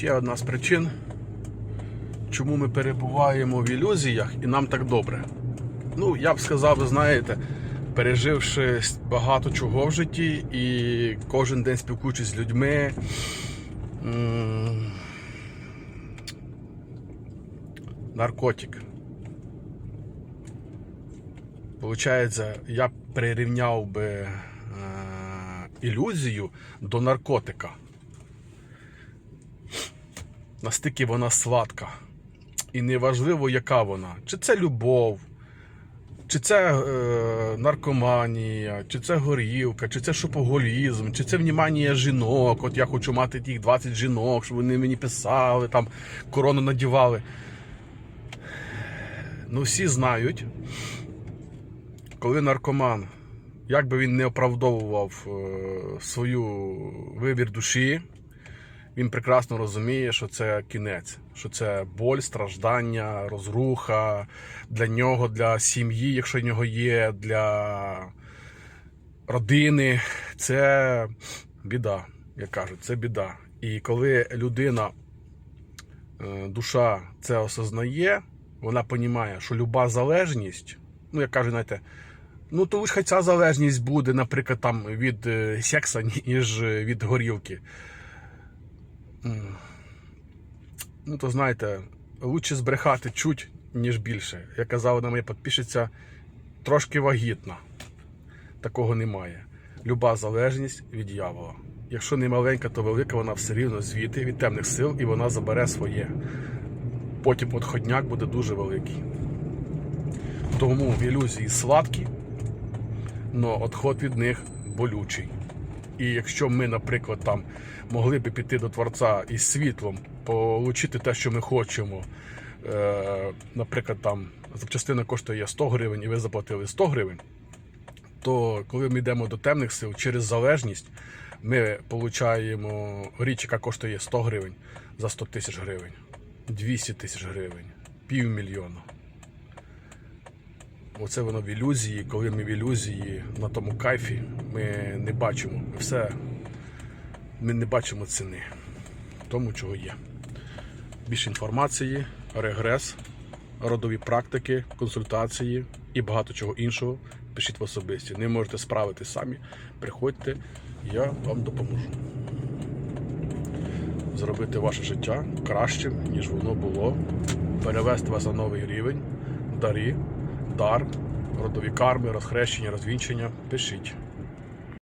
ще одна з причин, чому ми перебуваємо в ілюзіях і нам так добре. Ну, я б сказав, ви знаєте, переживши багато чого в житті і кожен день спілкуючись з людьми. Наркотик. Получається, я прирівняв би е, ілюзію до наркотика. Настільки вона сладка. І неважливо, яка вона. Чи це любов, чи це е, наркоманія, чи це горілка, чи це шопоголізм, чи це внімання жінок. От я хочу мати тих 20 жінок, щоб вони мені писали, там корону надівали. Ну, всі знають, коли наркоман, як би він не оправдовував е, свою вибір душі, він прекрасно розуміє, що це кінець, що це боль, страждання, розруха для нього, для сім'ї, якщо в нього є, для родини. Це біда, як кажуть, це біда. І коли людина, е, душа це осознає, вона розуміє, що люба залежність, ну як кажуть, знаєте, ну то ж хай ця залежність буде, наприклад, там від е, секса, ніж від горілки. Ну, то знаєте, лучше збрехати чуть, ніж більше. Як казала на моя підписчиця, трошки вагітна. Такого немає. Люба залежність від дьявола. Якщо не маленька, то велика, вона все рівно звідти від темних сил і вона забере своє. Потім отходняк буде дуже великий. Тому в ілюзії сладкі, але відход від них болючий. І якщо ми, наприклад, там могли би піти до Творця із світлом, отримати те, що ми хочемо. Е, наприклад, там запчастина коштує 100 гривень, і ви заплатили 100 гривень, то коли ми йдемо до темних сил через залежність, ми отримуємо річ, яка коштує 100 гривень за 100 тисяч гривень, 200 тисяч гривень, півмільйона. Оце воно в ілюзії, коли ми в ілюзії на тому кайфі, ми не бачимо все, ми не бачимо ціни тому, чого є. Більше інформації, регрес, родові практики, консультації і багато чого іншого. Пишіть в особисті. Не можете справитись самі. Приходьте, я вам допоможу. Зробити ваше життя кращим, ніж воно було, перевести вас на новий рівень, дарі, дар, родові карми, розхрещення, розвінчення. Пишіть.